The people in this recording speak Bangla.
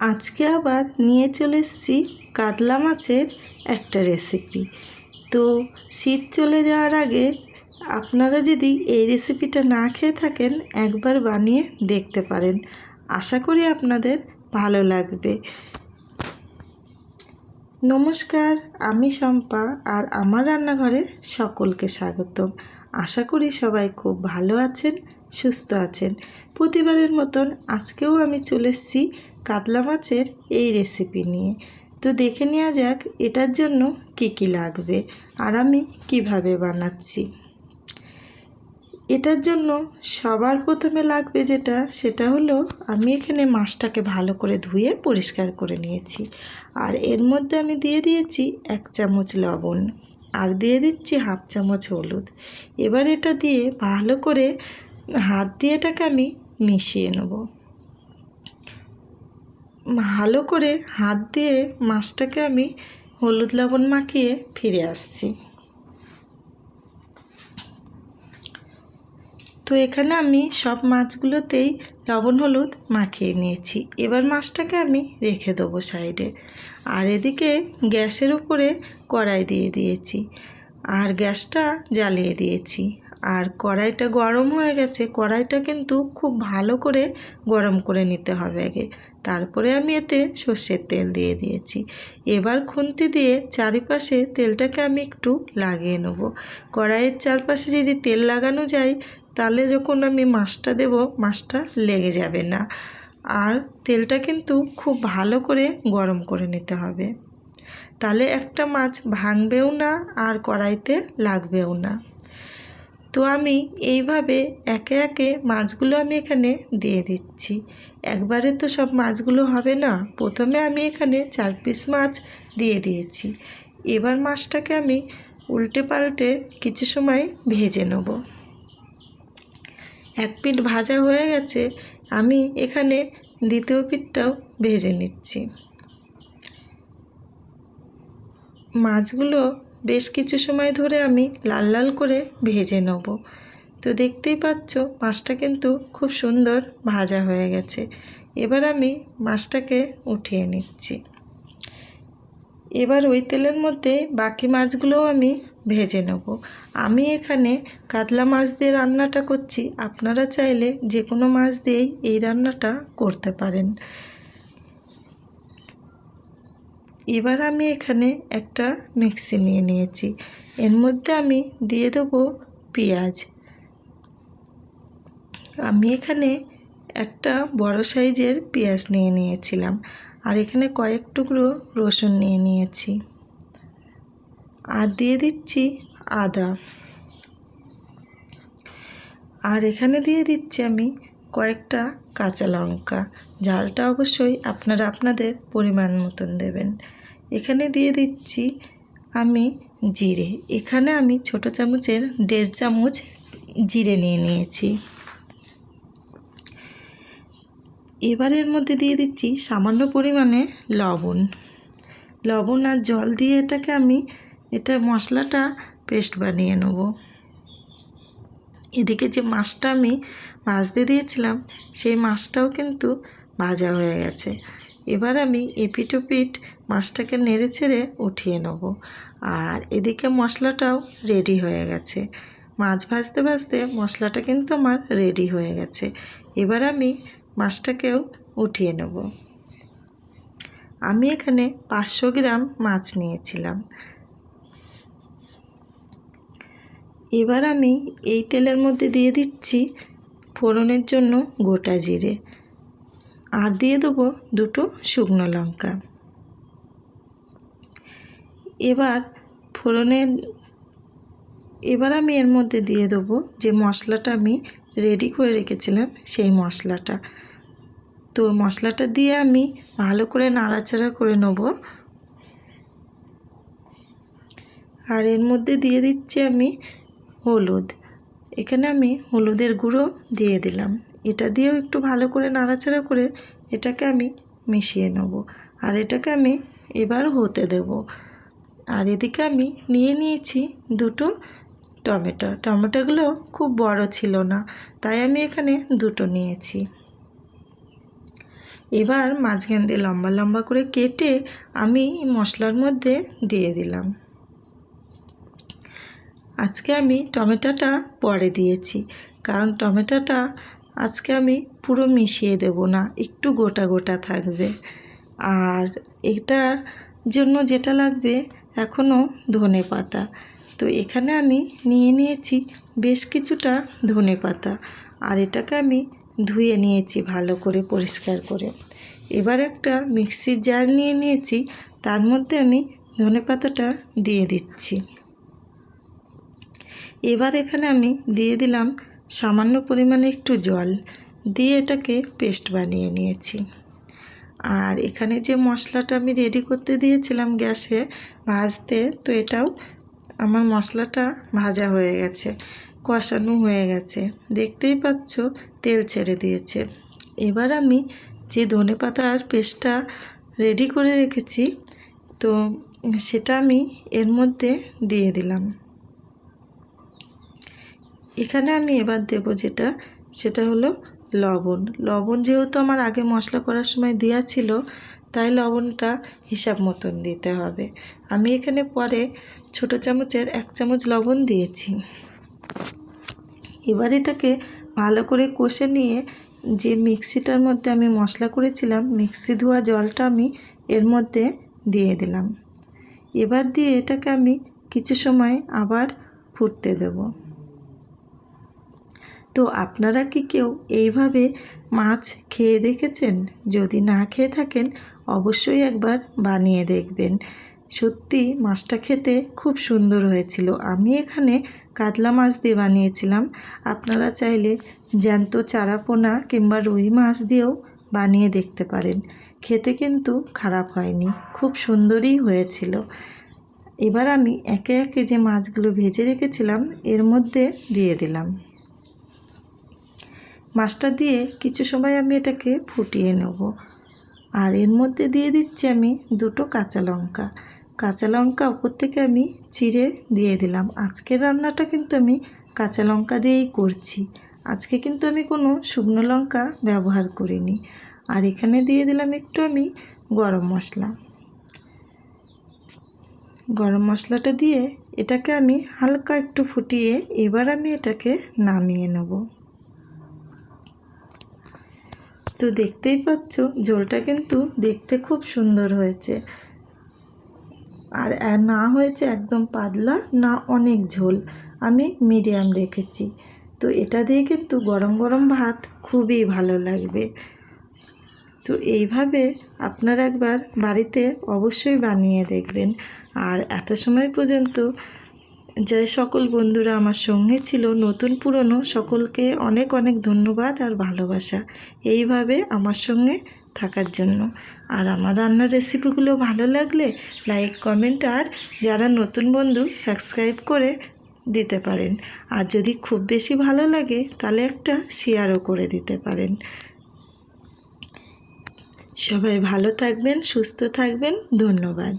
আজকে আবার নিয়ে চলে এসেছি কাতলা মাছের একটা রেসিপি তো শীত চলে যাওয়ার আগে আপনারা যদি এই রেসিপিটা না খেয়ে থাকেন, একবার বানিয়ে দেখতে পারেন। আশা করি আপনাদের ভালো লাগবে। নমস্কার, আমি শম্পা আর আমার রান্নাঘরে সকলকে স্বাগতম। আশা করি সবাই খুব ভালো আছেন, সুস্থ আছেন। প্রতিবারের মতন আজকেও আমি চলে এসেছি কাতলা মাছের এই রেসিপি নিয়ে। তো দেখে নেওয়া যাক এটার জন্য কি কি লাগবে আর আমি কীভাবে বানাচ্ছি। এটার জন্য সবার প্রথমে লাগবে যেটা, সেটা হলো আমি এখানে মাছটাকে ভালো করে ধুয়ে পরিষ্কার করে নিয়েছি। আর এর মধ্যে আমি দিয়ে দিয়েছি এক চামচ লবণ আর দিয়ে দিচ্ছি হাফ চামচ হলুদ। এবার এটা দিয়ে ভালো করে হাত দিয়ে এটাকে আমি মিশিয়ে নেব। ভালো করে হাত দিয়ে মাছটাকে আমি হলুদ লবণ মাখিয়ে ফিরে আসছি। তো এখানে আমি সব মাছগুলোতেই লবণ হলুদ মাখিয়ে নিয়েছি। এবার মাছটাকে আমি রেখে দেবো সাইডে। আর এদিকে গ্যাসের উপরে কড়াই দিয়ে দিয়েছি। আর গ্যাসটা জ্বালিয়ে দিয়েছি। আর কড়াইটা গরম হয়ে গেছে, কড়াইটা কিন্তু খুব ভালো করে গরম করে নিতে হবে আগে। তারপরে আমি এতে সর্ষের তেল দিয়ে দিয়েছি। এবার খুন্তি দিয়ে চারিপাশে তেলটাকে আমি একটু লাগিয়ে নেব। কড়াইয়ের চারপাশে যদি তেল লাগানো যায়, তাহলে যখন আমি মাছটা দেব, মাছটা লেগে যাবে না। আর তেলটা কিন্তু খুব ভালো করে গরম করে নিতে হবে। তাহলে একটা মাছ ভাঙবেও না আর কড়াইতে লাগবেও না। তো আমি এইভাবে একে একে মাছগুলো আমি এখানে দিয়ে দিচ্ছি। একবারে তো সব মাছগুলো হবে না। প্রথমে আমি এখানে চার পিস মাছ দিয়ে দিয়েছি। এবার মাছটাকে আমি উল্টে পাল্টে কিছু সময় ভেজে নেব। এক পিঠ ভাজা হয়ে গেছে। আমি এখানে দ্বিতীয় পিঠটাও ভেজে নিচ্ছি। মাছগুলো বেশ কিছু সময় ধরে আমি লাল লাল করে ভেজে নেব। তো দেখতেই পাচ্ছ, মাছটা কিন্তু খুব সুন্দর ভাজা হয়ে গেছে। এবার আমি মাছটাকে উঠিয়ে নিচ্ছি। এবার ওই তেলের মধ্যে বাকি মাছগুলোও আমি ভেজে নেব। আমি এখানে কাতলা মাছ দিয়ে রান্নাটা করছি। আপনারা চাইলে যে কোনো মাছ দিয়েই এই রান্নাটা করতে পারেন। এবার আমি এখানে একটা মিক্সি নিয়ে নিয়েছি। এর মধ্যে আমি দিয়ে দেবো পেঁয়াজ। আমি এখানে একটা বড় সাইজের পেঁয়াজ নিয়ে নিয়েছিলাম আর এখানে কয়েক টুকরো রসুন নিয়ে নিয়েছি। আর দিয়ে দিচ্ছি আদা। আর এখানে দিয়ে দিচ্ছি আমি কয়েকটা কাঁচা লঙ্কা। ঝালটা অবশ্যই আপনারা আপনাদের পরিমাণ মতন দেবেন। এখানে দিয়ে দিচ্ছি আমি জিরে। এখানে আমি ছোট চামচের দেড় চামচ জিরে নিয়ে নিয়েছি। এবারের মধ্যে দিয়ে দিচ্ছি সামান্য পরিমাণে লবণ। লবণ আর জল দিয়ে এটাকে আমি এটা মশলাটা পেস্ট বানিয়ে নেব। এদিকে যে মাছটা আমি ভাজতে দিয়েছিলাম, সেই মাছটাও কিন্তু ভাজা হয়ে গেছে। এবার আমি এপিট ওপিট মাছটাকে নেড়ে ছেড়ে উঠিয়ে নেব। আর এদিকে মশলাটাও রেডি হয়ে গেছে। মাছ ভাজতে ভাজতে মশলাটা কিন্তু আমার রেডি হয়ে গেছে। এবার আমি মাছটাকেও উঠিয়ে নেব। আমি এখানে পাঁচশো গ্রাম মাছ নিয়েছিলাম। এবার আমি এই তেলের মধ্যে দিয়ে দিচ্ছি ফোড়নের জন্য গোটা জিরে। আর দিয়ে দেবো দুটো শুকনো লঙ্কা। এবার ফোড়নের এবার আমি এর মধ্যে দিয়ে দেবো যে মশলাটা আমি রেডি করে রেখেছিলাম, সেই মশলাটা। তো মশলাটা দিয়ে আমি ভালো করে নাড়াচাড়া করে নেব। আর এর মধ্যে দিয়ে দিচ্ছি আমি হলুদ। এখানে আমি হলুদের গুঁড়ো দিয়ে দিলাম। এটা দিয়েও একটু ভালো করে নাড়াচাড়া করে এটাকে আমি মিশিয়ে নেব। আর এটাকে আমি এবার হতে দেব। আর এদিকে আমি নিয়ে নিয়েছি দুটো টমেটো। টমেটোগুলো খুব বড় ছিল না, তাই আমি এখানে দুটো নিয়েছি। এবার মাঝখান দিয়ে লম্বা লম্বা করে কেটে আমি মশলার মধ্যে দিয়ে দিলাম। আজকে আমি টমেটোটা পরে দিয়েছি, কারণ টমেটোটা আজকে আমি পুরো মিশিয়ে দেব না, একটু গোটা গোটা থাকবে। আর এটার জন্য যেটা লাগবে এখনও ধনে পাতা। তো এখানে আমি নিয়ে নিয়েছি বেশ কিছুটা ধনে পাতা। আর এটাকে আমি ধুয়ে নিয়েছি ভালো করে পরিষ্কার করে। এবার একটা মিক্সির জার নিয়ে নিয়েছি, তার মধ্যে আমি ধনে পাতাটা দিয়ে দিচ্ছি। এবার এখানে আমি দিয়ে দিলাম সামান্য পরিমাণে একটু জল দিয়ে এটাকে পেস্ট বানিয়ে নিয়েছি। আর এখানে যে মশলাটা আমি রেডি করতে দিয়েছিলাম গ্যাসে ভাজতে, তো এটাও আমার মশলাটা ভাজা হয়ে গেছে, কষানো হয়ে গেছে। দেখতেই পাচ্ছ, তেল ছেড়ে দিয়েছে। এবার আমি যে ধনে পাতার পেস্টটা রেডি করে রেখেছি, তো সেটা আমি এর মধ্যে দিয়ে দিলাম। এখানে আমি এবার দেব যেটা, সেটা হলো লবণ। লবণ যেহেতু আমার আগে মশলা করার সময় দেওয়া ছিল, তাই লবণটা হিসাব মতন দিতে হবে। আমি এখানে পরে ছোট চামচের এক চামচ লবণ দিয়েছি। এবার এটাকে ভালো করে কষে নিয়ে যে মিক্সিটার মধ্যে আমি মশলা করেছিলাম, মিক্সি ধোয়া জলটা আমি এর মধ্যে দিয়ে দিলাম। এবার দিয়ে এটাকে আমি কিছু সময় আবার ফুটতে দেবো। তো আপনারা কি কেউ এইভাবে মাছ খেয়ে দেখেছেন? যদি না খেয়ে থাকেন, অবশ্যই একবার বানিয়ে দেখবেন। সত্যি, মাছটা খেতে খুব সুন্দর হয়েছিল। আমি এখানে কাতলা মাছ দিয়ে বানিয়েছিলাম। আপনারা চাইলে জ্যান্ত চারাপোনা কিংবা রুই মাছ দিয়েও বানিয়ে দেখতে পারেন। খেতে কিন্তু খারাপ হয়নি, খুব সুন্দরই হয়েছিল। এবার আমি একে একে যে মাছগুলো ভেজে রেখেছিলাম, এর মধ্যে দিয়ে দিলাম। মাছটা দিয়ে কিছু সময় আমি এটাকে ফুটিয়ে নেব। আর এর মধ্যে দিয়ে দিচ্ছি আমি দুটো কাঁচা লঙ্কা। কাঁচা লঙ্কা ওপর থেকে আমি চিড়ে দিয়ে দিলাম। আজকের রান্নাটা কিন্তু আমি কাঁচা লঙ্কা দিয়েই করছি। আজকে কিন্তু আমি কোনো শুকনো লঙ্কা ব্যবহার করিনি। আর এখানে দিয়ে দিলাম একটু আমি গরম মশলা। গরম মশলাটা দিয়ে এটাকে আমি হালকা একটু ফুটিয়ে এবার আমি এটাকে নামিয়ে নেব। তো দেখতেই পাচ্ছ, ঝোলটা কিন্তু দেখতে খুব সুন্দর হয়েছে। আর না হয়েছে একদম পাতলা, না অনেক ঝোল। আমি মিডিয়াম রেখেছি। তো এটা দিয়ে কিন্তু গরম গরম ভাত খুবই ভালো লাগবে। তো এইভাবে আপনারা একবার বাড়িতে অবশ্যই বানিয়ে দেখবেন। আর এত সময় পর্যন্ত যে সকল বন্ধুরা আমার সঙ্গে ছিল, নতুন পুরনো, সকলকে অনেক অনেক ধন্যবাদ আর ভালোবাসা। এইভাবে আমার সঙ্গে থাকার জন্য। আর আমার রান্নার রেসিপিগুলো ভালো লাগলে লাইক, কমেন্ট আর যারা নতুন বন্ধু, সাবস্ক্রাইব করে দিতে পারেন। আর যদি খুব বেশি ভালো লাগে, তাহলে একটা শেয়ারও করে দিতে পারেন। সবাই ভালো থাকবেন, সুস্থ থাকবেন, ধন্যবাদ।